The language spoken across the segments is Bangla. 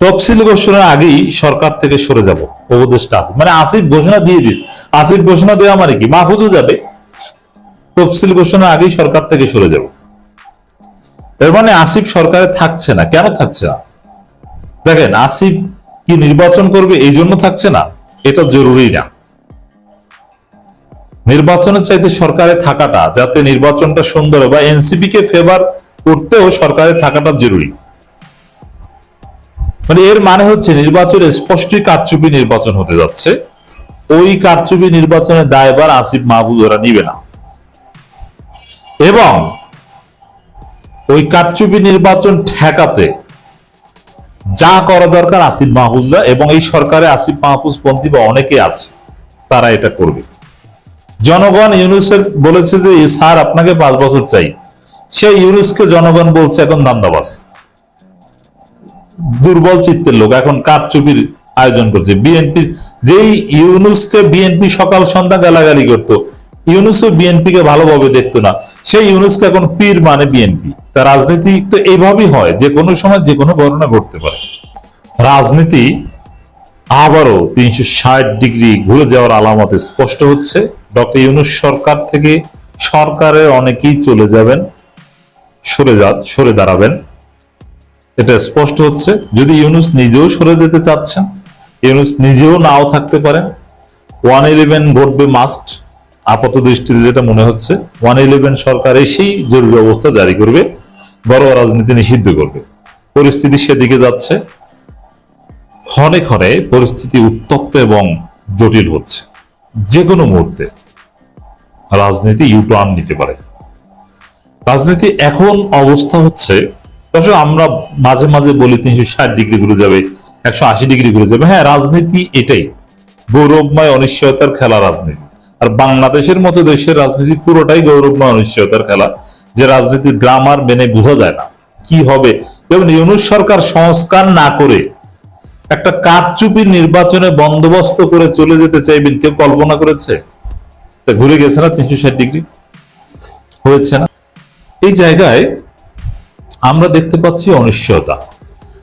তফসিল ঘোষণার আগেই সরকার থেকে সরে যাব, উপদেষ্টা আসিফ। মানে আসিফ ঘোষণা দিয়ে দিস আসিফ ঘোষণা দেওয়া মানে কি? মাহফুজও যাবে। তফসিল ঘোষণার আগেই সরকার থেকে সরে যাব। এর মানে আসিফ সরকারে থাকছে না। কেন থাকছে না? দেখেন, আসিফ কি নির্বাচন করবে এই জন্য থাকছে না? এটা জরুরি না। নির্বাচনের চাইতে সরকারে থাকাটা, যাতে নির্বাচনটা সুন্দর হয় বা এনসিপি কে ফেভার করতেও সরকারে থাকাটা জরুরি। মানে এর মানে হচ্ছে নির্বাচনে স্পষ্টই কারচুপি নির্বাচন হতে যাচ্ছে। ওই কারচুপি নির্বাচনের দায়ভার আসিফ মাহবুব ওরা নিবে না। এবং ওই কারচুপি নির্বাচন ঠেকাতে যা করা দরকার আসিফ মাহফুজরা এবং এই সরকারে আসিফ মাহফুজ পন্থী বা অনেকে আছে, তারা এটা করবে। জনগণ ইউনুসের বলেছে যে, স্যার, আপনাকে পাঁচ বছর চাই। সেই ইউনুসকে জনগণ বলছে, এখন দান্দাবাস দুর্বল চিত্তের লোক। এখন কারচুপির আয়োজন করছে। বিএনপির যেই ইউনুসকে বিএনপি সকাল সন্ধ্যা গালাগালি করতো, ইউনুসও বিএনপি কে ভালোভাবে দেখতো না। সেই ইউনুসকে এখন পীর মানে বিএনপি তা রাজনীতি তো এইভাবেই হয়, যে কোনো সময় যে কোনো ঘটনা ঘটতে পারে। রাজনীতি আবারও তিনশো ষাট ডিগ্রি ঘুরে যাওয়ার আলামতে স্পষ্ট হচ্ছে। ডক্টর ইউনুস সরকার থেকে সরকারের অনেকেই চলে যাবেন, সরে যা, সরে দাঁড়াবেন। এটা স্পষ্ট হচ্ছে, যদি ইউনুস নিজেও সরে যেতে চাচ্ছেন, ইউনুস নিজেও নাও থাকতে পারেন, ওয়ান ইলেভেন ঘটবে মাস্ট, আপাত দৃষ্টিতে যেটা মনে হচ্ছে, ওয়ান ইলেভেন সরকার এসেই জরুরি অবস্থা জারি করবে বড় রাজনীতি নিষিদ্ধ করবে। পরিস্থিতি সেদিকে যাচ্ছে, ক্ষণে ক্ষণে পরিস্থিতি উত্তপ্ত এবং জটিল হচ্ছে। যে কোনো মুহূর্তে রাজনীতি ইউটার্ন নিতে পারে। রাজনীতি এখন অবস্থা হচ্ছে দর্শক, আমরা মাঝে মাঝে বলি তিনশো ষাট ডিগ্রি ঘুরে যাবে, একশো আশি ডিগ্রি ঘুরে যাবে। হ্যাঁ রাজনীতি এটাই। গৌরবময় অনিশ্চয়তার খেলা রাজনীতি। আর বাংলাদেশের মতো দেশের রাজনীতি পুরোটাই গৌরবময় অনিশ্চয়তার খেলা, যে রাজনীতির গ্রামার মেনে বোঝা যায় না। কি হবে? যেমন ইউনুস সরকার সংস্কার না করে একটা কারচুপির নির্বাচনে বন্দোবস্ত করে চলে যেতে চাইবেন, কেউ কল্পনা করেছে? ঘুরে গেছে না তিনশো ষাট ডিগ্রি? হয়েছে না। এই জায়গায় আমরা দেখতে পাচ্ছি অনিশ্চয়তা।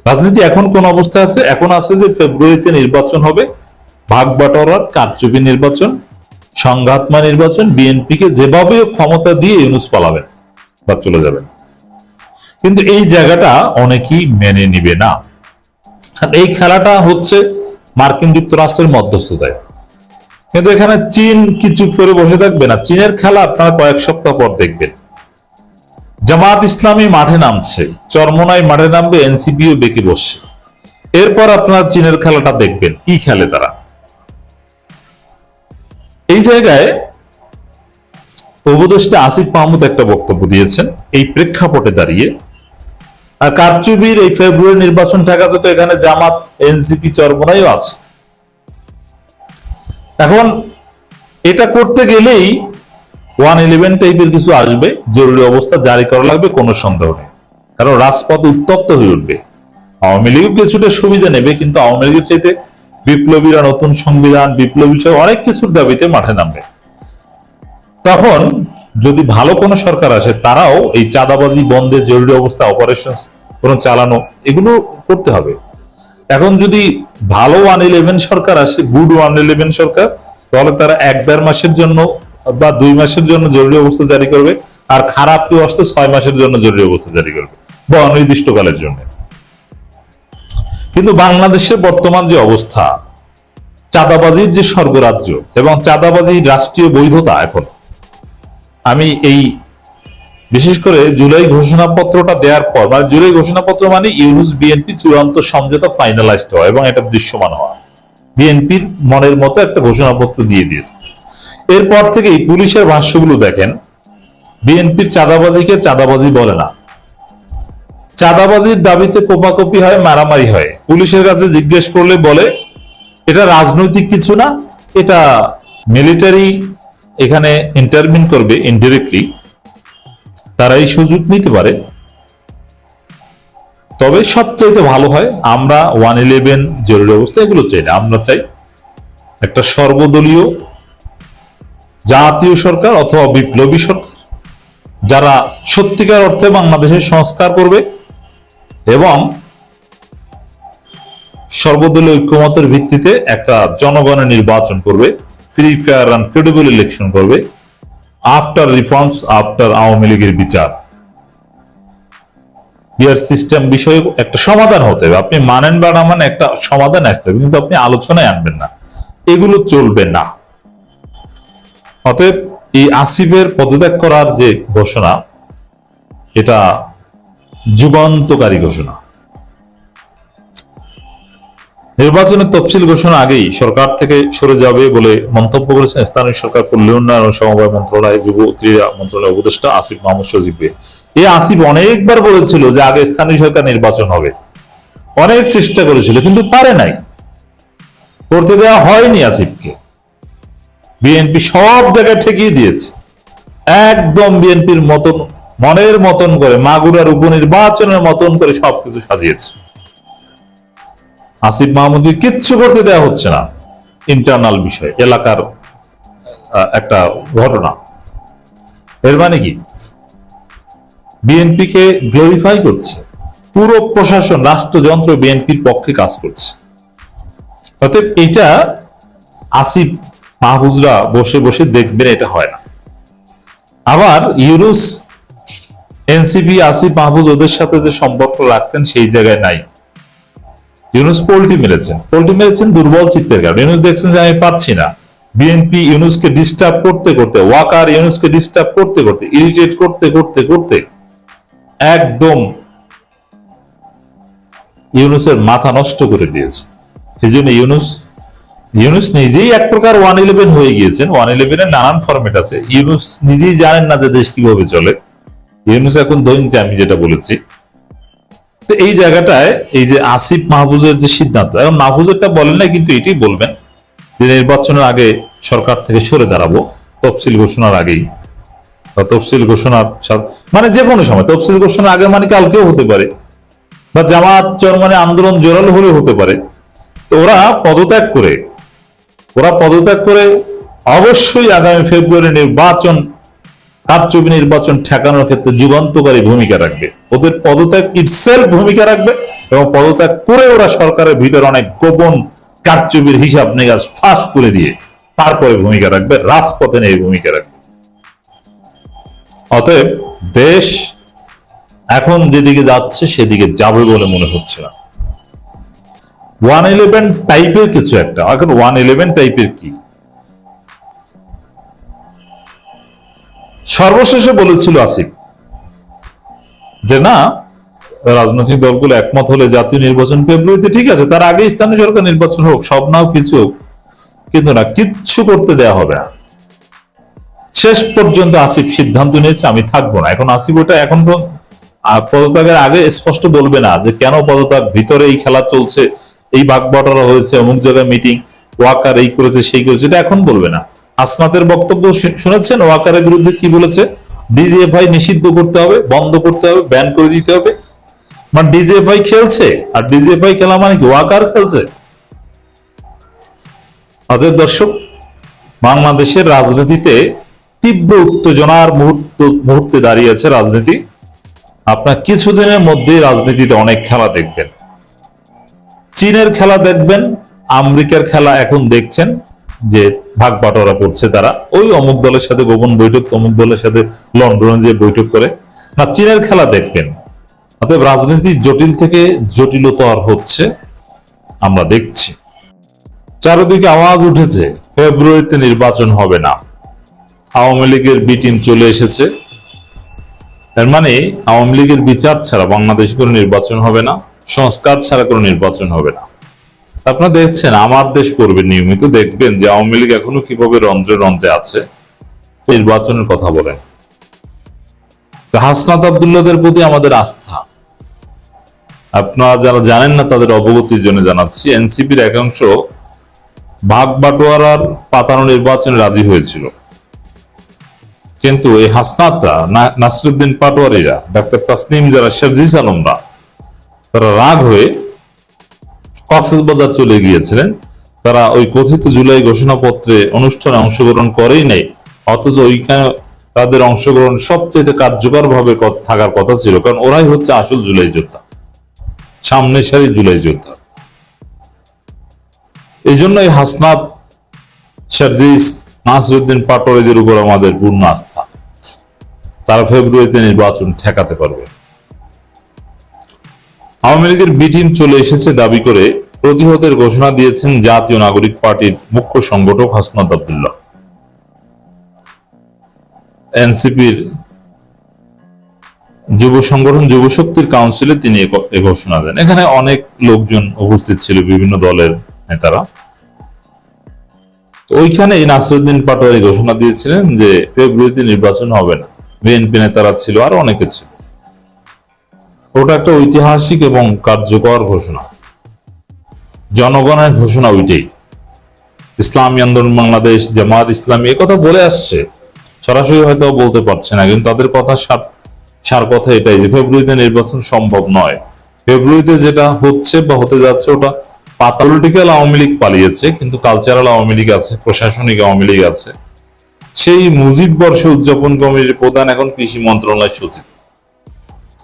রাজনীতি এখন কোন অবস্থায় আছে? এখন আছে যে ফেব্রুয়ারিতে নির্বাচন হবে ভাগ বাটোয়ারার কারচুপি নির্বাচন, সংঘাতময় নির্বাচন, বিএনপিকে যেভাবে ক্ষমতা দিয়ে ইউনুস পালাবেন বা চলে যাবেন। কিন্তু এই জায়গাটা অনেকেই মেনে নিবে না। এই খেলাটা হচ্ছে মার্কিন যুক্তরাষ্ট্রের মধ্যস্থতায়। কিন্তু এখানে চীন কি চুপ করে বসে থাকবে না। চীনের খেলা আপনারা কয়েক সপ্তাহ পর দেখবেন। জামাত ইসলামী মাঠে নামছে। চরমনাই মাঠে নামবে এনসিপিও বেঁকে বসছে এরপর আপনারা চীনের খেলাটা দেখবেন। কি খেলে তারা? এই জায়গায় উপদেষ্টা আসিফ মাহমুদ একটা বক্তব্য দিয়েছেন। এই প্রেক্ষাপটে দাঁড়িয়ে। আর কারচুবির এই ফেব্রুয়ারি নির্বাচন ঠেকাতে তো এখানে জামাত, এনসিপি, চরমনাইও আছে। এখন এটা করতে গেলেই ওয়ান ইলেভেন টাইপের কিছু আসবে, জরুরি অবস্থা জারি করা লাগবে, কোনো সন্দেহ নেই। কারণ রাজপথ উত্তপ্ত হয়ে উঠবে। আওয়ামী লীগ কিছুটা সুবিধা নেবে, কিন্তু আওয়ামী লীগের চাইতে বিপ্লবীরা নতুন সংবিধান, বিপ্লবী সহ অনেক কিছুর দাবিতে মাঠে নামবে। তখন যদি ভালো কোনো সরকার আসে, তারাও এই চাঁদাবাজি বন্ধে জরুরি অবস্থা অপারেশন কোনো চালানো, এগুলো করতে হবে। এখন যদি ভালো ওয়ান ইলেভেন সরকার আসে গুড ওয়ান ইলেভেন সরকার, তাহলে তারা এক দেড় মাসের জন্য বা দুই মাসের জন্য জরুরি অবস্থা জারি করবে, আর খারাপ কেউ আসতে ছয় মাসের জন্য জরুরি অবস্থা জারি করবে, বা অনির্দিষ্টকালের জন্য। কিন্তু বাংলাদেশের বর্তমান যে অবস্থা, চাঁদাবাজির যে স্বর্গরাজ্য এবং চাঁদাবাজির রাষ্ট্রীয় বৈধতা এখন, আমি এই বিশেষ করে জুলাই ঘোষণাপত্রটা দেওয়ার পর মানে জুলাই ঘোষণাপত্র মানে ইউনুস বিএনপি চূড়ান্ত সমঝোতা ফাইনালাইজড হওয়া এবং এটা দৃশ্যমান হওয়া। বিএনপির মনের মতো একটা ঘোষণাপত্র দিয়ে দিয়েছে। এরপর থেকে এই পুলিশের ভাষ্যগুলো দেখেন। বিএনপির চাঁদাবাজিকে চাঁদাবাজি বলে না। চাঁদাবাজির দাবিতে কোপাকপি হয়, মারামারি হয়। পুলিশের কাছে জিজ্ঞেস করলে বলে, এটা রাজনৈতিক কিছু না, এটা মিলিটারি এখানে ইন্টারমিন করবে ইনডিরেক্টলি তারা এই সুযোগ নিতে পারে। তবে সবচাইতে ভালো হয়, আমরা ওয়ান ইলেভেন জরুরি অবস্থা এগুলো চাই না, আমরা চাই একটা সর্বদলীয় জাতীয় সরকার অথবা বিপ্লবী সরকার, যারা সত্যিকার অর্থে বাংলাদেশের সংস্কার করবে এবং সর্বদলীয় ঐক্যমতের ভিত্তিতে একটা জনগণের নির্বাচন করবে free fair and credible election করবে আফটার রিফর্মস আফটার আওয়ামী লীগের বিচার। ইয়ার সিস্টেম বিষয়ে একটা সমাধান হতে হবে। আপনি মানেন বা না মানেন, একটা সমাধান আসতে হবে। কিন্তু আপনি আলোচনায় আনবেন না। এগুলো চলবে না। অতএব এই আসিফের পদত্যাগ করার যে ঘোষণা, এটা যুগান্তকারী ঘোষণা। নির্বাচনের তফসিল ঘোষণা আগেই সরকার থেকে সরে যাবে বলে মন্তব্য করেছেন স্থানীয় সরকার পল্লী উন্নয়ন সমবায় মন্ত্রণালয় যুব ক্রীড়া মন্ত্রণালয়ের উপদেষ্টা আসিফ মাহমুদ সজিবকে। এই আসিফ অনেকবার বলেছিল যে আগে স্থানীয় সরকার নির্বাচন হবে। অনেক চেষ্টা করেছিল, কিন্তু পারে নাই। করতে দেওয়া হয়নি আসিফকে। বিএনপি সব জায়গায় ঠেকিয়ে দিয়েছে। একদম বিএনপির মতন, মনের মতন করে, মাগুরার উপনির্বাচনের মতন করে সবকিছু সাজিয়েছে। আসিফ মাহমুদকে কিচ্ছু করতে দেওয়া হচ্ছে না ইন্টারনাল বিষয়, এলাকার একটা ঘটনা। এর মানে কি? বিএনপিকে গ্লোরিফাই করছে, পুরো প্রশাসন, রাষ্ট্রযন্ত্র বিএনপির পক্ষে কাজ করছে। অতএব এটা আসিফ মাহফুজরা বসে বসে দেখবেন এটা হয় না। আবার ইউরুস এনসিপি, আসিফ মাহফুজ ওদের সাথে যে সম্পর্ক রাখতেন সেই জায়গায় নাই। ইউনুস পোল্টি মেরেছেন। পোল্টি মেরেছেন দুর্বল চিত্তের কারণে। ইউনুস দেখছেন যে আমি পাচ্ছি না। বিএনপি ইউনুসকে ডিস্টার্ব করতে করতে, ওয়াকার ইউনুসকে ডিস্টার্ব করতে করতে ইরিটেট করতে করতে করতে একদম ইউনুসের মাথা নষ্ট করে দিয়েছে। এই জন্য ইউনুস ইউনুস নিজেই এক প্রকার ওয়ান ইলেভেন হয়ে গিয়েছেন। ওয়ান ইলেভেনের নানান ফরম্যাট আছে। ইউনুস নিজেই জানেন না যে দেশ কীভাবে চলে। ইউনুস এখন দৈনছে আমি যেটা বলেছি। তো এই জায়গাটায় এই যে আসিফ মাহফুজের যে সিদ্ধান্ত, এখন মাহফুজেরটা বলেন না কিন্তু এটাই বলবেন যে নির্বাচনের আগে সরকার থেকে সরে দাঁড়াবো, তফসিল ঘোষণার আগেই। বা তফসিল ঘোষণার মানে যে কোনো সময়, তফসিল ঘোষণার আগে মানে কালকেও হতে পারে? বা জামাত চরমানে আন্দোলন জোরালো হলেও হতে পারে। তো ওরা পদত্যাগ করে ওরা পদত্যাগ করে অবশ্যই আগামী ফেব্রুয়ারি নির্বাচন, কারচুপি নির্বাচন ঠেকানোর ক্ষেত্রে যুগান্তকারী ভূমিকা রাখবে। ওদের পদত্যাগ ইটসেলফ ভূমিকা রাখবে এবং পদত্যাগ করে ওরা সরকারের ভিতরে অনেক গোপন কারচুপির হিসাব নিকাশ ফাঁস করে দিয়ে তারপরে ভূমিকা রাখবে, রাজপথে নিয়ে ভূমিকা রাখবে। অতএব দেশ এখন যেদিকে যাচ্ছে সেদিকে যাবে বলে মনে হচ্ছে না। ওয়ান ইলেভেন টাইপের কিছু একটা। এখন ওয়ান ইলেভেন টাইপের কি? সর্বশেষে বলেছিল আসিফ যে, না, রাজনৈতিক দলগুলো একমত হলে জাতীয় নির্বাচন ফেব্রুয়ারিতে ঠিক আছে, তার আগে স্থানীয় সরকার নির্বাচন হোক, সব নাও কিছু হোক, কিন্তু না, কিচ্ছু করতে দেয়া হবে না। শেষ পর্যন্ত আসিফ সিদ্ধান্ত নিয়েছে, আমি থাকব না। এখন আসিফ ওটা এখন পদত্যাগের আগে স্পষ্ট বলবে না যে, কেন পদত্যাগ? ভিতরে এই খেলা চলছে। এই ভাগ বটারা হয়েছে, অমুক জায়গায় মিটিং ওয়াকার এই করেছে, সেই করেছে, এটা এখন বলবে না। আসনাতের বক্তব্য শুনেছেন? ওয়াকারের বিরুদ্ধে কি বলেছে? ডিজিএফআই নিষিদ্ধ করতে হবে, বন্ধ করতে হবে ব্যান করে দিতে হবে। মানে ডিজিএফআই খেলছে, আর ডিজিএফআই খেলা মানে কি? ওয়াকার খেলছে। অতএব দর্শক, বাংলাদেশের রাজনীতিতে তীব্র উত্তেজনার মুহূর্ত, মুহূর্তে দাঁড়িয়ে আছে রাজনীতি। আপনার কিছুদিনের মধ্যে রাজনীতিতে অনেক খেলা দেখবেন। চীনের খেলা দেখবেন, আমেরিকার খেলা এখন দেখছেন, যে ভাগ বাটোয়ারা করছে তারা। ওই অমুক দলের সাথে গোপন বৈঠক অমুক দলের সাথে লন্ডনে যে বৈঠক করে। না, চীনের খেলা দেখবেন। অতএব রাজনীতি জটিল থেকে জটিলতর হচ্ছে, আমরা দেখছি। চারিদিকে আওয়াজ উঠেছে, ফেব্রুয়ারিতে নির্বাচন হবে না। আওয়ামী লীগের বি টিম চলে এসেছে। এর মানে আওয়ামী লীগের বিচার ছাড়া বাংলাদেশে কোনো নির্বাচন হবে না। সংস্কার ছাড়া কোনো নির্বাচন হবে না। আপনারা দেখছেন, আমার দেশ পড়বে নিয়মিত দেখবেন যে আওয়ামী লীগ এখনও কীভাবে রন্ধ্রে রন্ধ্রে আছে। নির্বাচনের কথা বলেন। হাসনাত আবদুল্লাদের প্রতি আমাদের আস্থা। আপনারা যারা জানেন না, তাদের অবগতির জন্য জানাচ্ছি, এনসিপির একাংশ ভাগ বাটোয়ারার পাতানো নির্বাচনে রাজি হয়েছিল। কিন্তু এই হাসনাতরা নাসরুদ্দিন পাটোয়ারিরা, ডাক্তার তাসনিম যারা, শারজিস আলমরা তারা রাগ হয়ে কক্সবাজার চলে গিয়েছিলেন। তারা ওই কথিত জুলাই ঘোষণাপত্রে অনুষ্ঠানে অংশগ্রহণ করেই নাই, অথচ ওইখানে তাদের অংশগ্রহণ সবচেয়ে কার্যকর ভাবে থাকার কথা ছিল, কারণ ওরাই হচ্ছে আসল জুলাই যোদ্ধা সামনের সারি জুলাই যোদ্ধা। এই জন্যই হাসনাত শারজিস নাসিরুদ্দিন পাটোয়ারিদের উপর আমাদের পূর্ণ আস্থা। তারা ফেব্রুয়ারিতে নির্বাচন ঠেকাতে পারবে। আওয়ামী লীগের বি টিম চলে এসেছে দাবি করে প্রতিহতের ঘোষণা দিয়েছেন জাতীয় নাগরিক পার্টির মুখ্য সংগঠক হাসনাত আব্দুল্লাহ। এনসিপির যুব সংগঠন যুব শক্তির কাউন্সিলে তিনি এ ঘোষণা দেন। এখানে অনেক লোকজন উপস্থিত ছিল, বিভিন্ন দলের নেতারা। ওইখানে নাসিরুদ্দিন পাটোয়ারি ঘোষণা দিয়েছিলেন যে ফেব্রুয়ারিতে নির্বাচন হবে না। বিএনপি নেতারা ছিল, আর অনেকে ছিল। ওটা একটা ঐতিহাসিক এবং কার্যকর ঘোষণা। জনগণের ঘোষণা ওইটাই। ইসলামী আন্দোলন, বাংলাদেশ, জামাত ইসলামী কথা বলে আসছে। সরাসরি হয়তো বলতে পারছে না, কিন্তু তাদের কথা সার কথা এটাই যে ফেব্রুয়ারিতে নির্বাচন সম্ভব নয়। ফেব্রুয়ারিতে যেটা হচ্ছে বা হতে যাচ্ছে ওটা পলিটিক্যাল আওয়ামী লীগ পালিয়েছে, কিন্তু কালচারাল আওয়ামী লীগ আছে, প্রশাসনিক আওয়ামী লীগ আছে। সেই মুজিব বর্ষ উদযাপন কমিটির প্রধান এখন কৃষি মন্ত্রণালয় সচিব।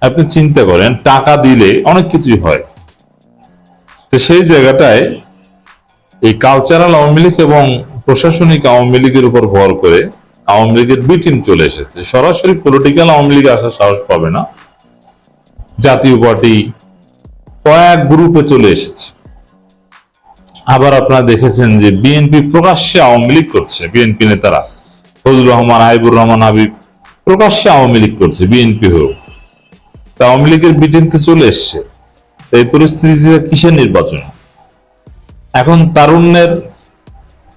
আপনি চিন্তা করেন, টাকা দিলে অনেক কিছুই হয়। তো সেই জায়গাটায় এই কালচারাল আওয়ামী লীগ এবং প্রশাসনিক আওয়ামী লীগের উপর ভর করে আওয়ামী লীগের বি টিম চলে এসেছে। সরাসরি পলিটিক্যাল আওয়ামী লীগ আসার সাহস পাবে না। জাতীয় পার্টি কয়েক গ্রুপে চলে এসেছে। আবার আপনারা দেখেছেন যে বিএনপি প্রকাশ্যে আওয়ামী লীগ করছে। বিএনপি নেতারা ফজলুর রহমান হাইবুর রহমান, হাবিব প্রকাশ্যে আওয়ামী লীগ করছে। বিএনপি হয়েও। আওয়ামী লীগের বিটিমতে চলে এসছে। এই পরিস্থিতিতে কিসের নির্বাচন? এখন তারুণ্যের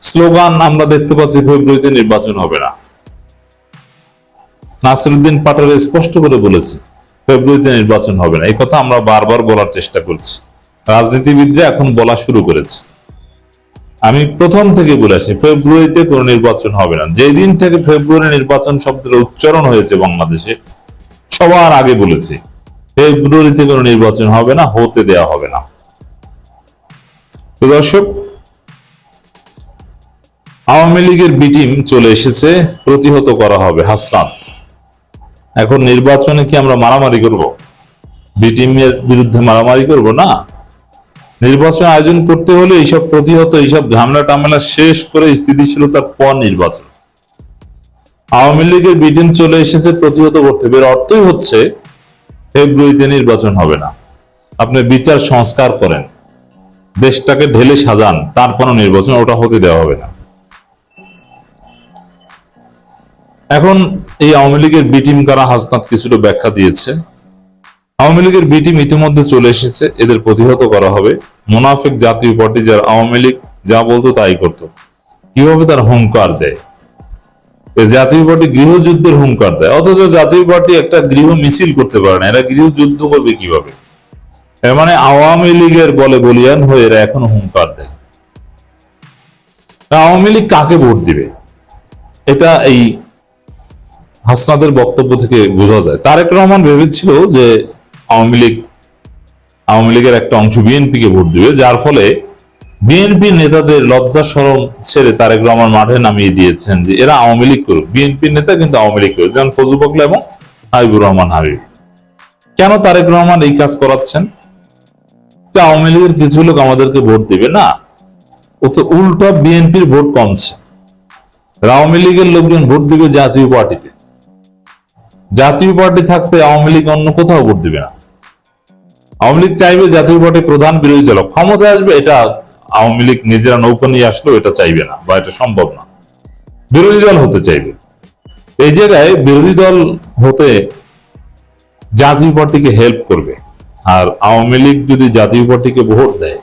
স্লোগান আমরা দেখতে পাচ্ছি ফেব্রুয়ারিতে নির্বাচন হবে না। নাসিরুদ্দিন পাটোয়ারি স্পষ্ট করে বলেছে, ফেব্রুয়ারিতে নির্বাচন হবে না। এই কথা আমরা বারবার বলার চেষ্টা করছি। রাজনীতিবিদরা এখন বলা শুরু করেছে। আমি প্রথম থেকে বলে আসি, ফেব্রুয়ারিতে কোনো নির্বাচন হবে না। যেদিন থেকে ফেব্রুয়ারি নির্বাচন শব্দের উচ্চারণ হয়েছে বাংলাদেশে সবার আগে বলেছে ফেব্রুয়ারিতে কোনো নির্বাচন হবে না, হতে দেয়া হবে না। দর্শক, আওয়ামী লীগের বিটিম চলে এসেছে, প্রতিহত করা হবে হাসনাত। এখন নির্বাচনে কি আমরা মারামারি করব? বি টিমের বিরুদ্ধে মারামারি করব না? নির্বাচন আয়োজন করতে হলে এইসব প্রতিহত, এইসব ঝামেলা টামেলা শেষ করে স্থিতিশীলতার পর নির্বাচন। আওয়ামী লীগের বি টিম চলে এসেছে প্রতিহত করতে। এর অর্থই হচ্ছে, ফেব্রুয়ারিতে নির্বাচন হবে না। আপনি বিচার সংস্কার করেন। দেশটাকে ঢেলে সাজান, তারপরও নির্বাচন, ওটা হতে দেওয়া হবে না। এখন এই আওয়ামী লীগের বিটিম কারা হাসনাত কিছুটা ব্যাখ্যা দিয়েছে। আওয়ামী লীগের বিটিম ইতিমধ্যে চলে এসেছে, এদের প্রতিহত করা হবে। মোনাফেক জাতীয় পার্টি যার আওয়ামী লীগ যা বলতো তাই করত। কীভাবে তার হুঙ্কার দেয়? জাতীয় পার্টি গৃহযুদ্ধের হুঙ্কার দেয়। অথচ জাতীয় পার্টি একটা গৃহ মিছিল করতে পারে না, এরা গৃহযুদ্ধ করবে কীভাবে? মানে আওয়ামী লীগের বলে বলিয়ান হয়ে এরা এখন হুঙ্কার দেয়। আওয়ামী লীগ কাকে ভোট দিবে? এটা এই হাসনাদের বক্তব্য থেকে বোঝা যায়। তারেক রহমান ভেবেছিল যে আওয়ামী লীগ, আওয়ামী লীগের একটা অংশ বিএনপি কে ভোট দিবে, যার ফলে বিএনপি নেতাদের লজ্জা সরম ছেড়ে তারেক রহমান মাঠে নামিয়ে দিয়েছেন যে এরা আওয়ামী লীগ করুক। বিএনপির নেতা কিন্তু আওয়ামী লীগ করুক। যেমন ফজল বকলা এবং হাবিবুর রহমান হাবিব। কেন তারেক রহমান এই কাজ করাচ্ছেন? তো আওয়ামী লীগের কিছু লোক আমাদেরকে ভোট দিবে না। ও তো উল্টা বিএনপির ভোট কমছে। আওয়ামী লীগের লোকজন ভোট দিবে জাতীয় পার্টিতে। জাতীয় পার্টি থাকতে আওয়ামী লীগ অন্য কোথাও ভোট দিবে না। আওয়ামী লীগ চাইবে জাতীয় পার্টি প্রধান বিরোধী দল ক্ষমতা আসবে এটা আওয়ামী লীগ নিজেরা নৌকা নিয়ে আসলেও এটা চাইবে না বা এটা সম্ভব না। বিরোধী দল হতে চাইবে। এই জায়গায় বিরোধী দল হতে জাতীয় পার্টিকে হেল্প করবে। আর আওয়ামী লীগ যদি জাতীয় পার্টিকে ভোট দেয়